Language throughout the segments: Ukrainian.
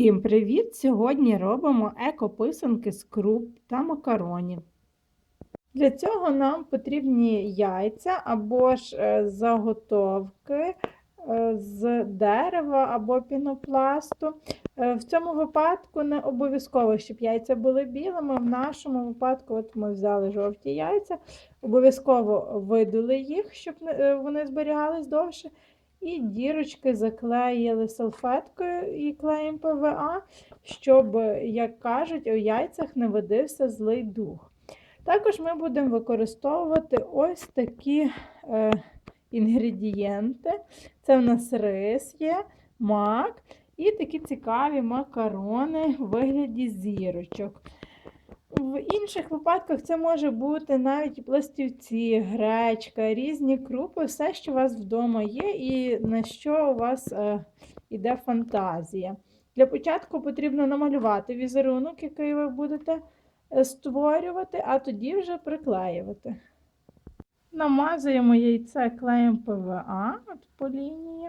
Всім привіт! Сьогодні робимо екописанки з круп та макаронів. Для цього нам потрібні яйця або ж е, заготовки е, з дерева або пінопласту. Е, В цьому випадку не обов'язково, щоб яйця були білими. В нашому випадку от ми взяли жовті яйця, обов'язково видули їх, щоб вони зберігались довше. І дірочки заклеїли салфеткою і клеєм ПВА, щоб, як кажуть, у яйцях не водився злий дух. Також ми будемо використовувати ось такі е, інгредієнти. Це в нас рис є, мак і такі цікаві макарони в вигляді зірочок. В інших випадках це може бути навіть пластівці, гречка, різні крупи, все, що у вас вдома є, і на що у вас е, іде фантазія. Для початку потрібно намалювати візерунок, який ви будете е, створювати, а тоді вже приклеювати. Намазуємо яйце клеєм ПВА от по лінії.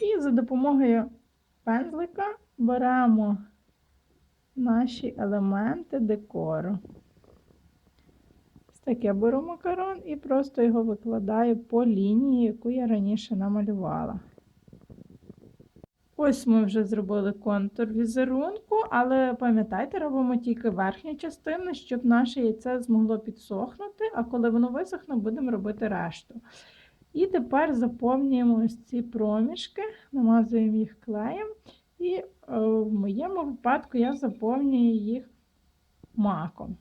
І за допомогою пензлика беремо наші елементи декору. Ось так я беру макарон і просто його викладаю по лінії, яку я раніше намалювала. Ось ми вже зробили контур візерунку, але пам'ятайте, робимо тільки верхню частину, щоб наше яйце змогло підсохнути, а коли воно висохне, будемо робити решту. І тепер заповнюємо ось ці проміжки, намазуємо їх клеєм. І в моєму випадку я заповнюю їх маком.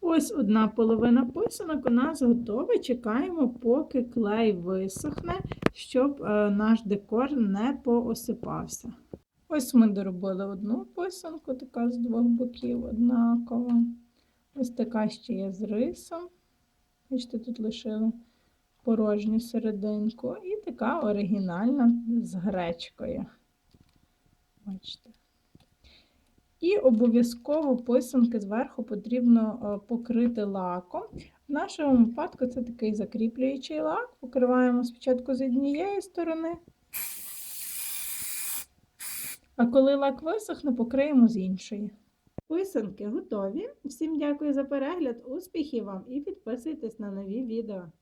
Ось одна половина писанок у нас готова. Чекаємо, поки клей висохне, щоб е, наш декор не поосипався. Ось ми доробили одну писанку, така з двох боків однакова. Ось така ще є з рисом. Бачите, тут лишили порожню серединку. І така оригінальна з гречкою. Бачите. І обов'язково писанки зверху потрібно е, покрити лаком. В нашому випадку це такий закріплюючий лак. Покриваємо спочатку з однієї сторони. А коли лак висохне, покриємо з іншої. Писанки готові. Всім дякую за перегляд, успіхів вам і підписуйтесь на нові відео.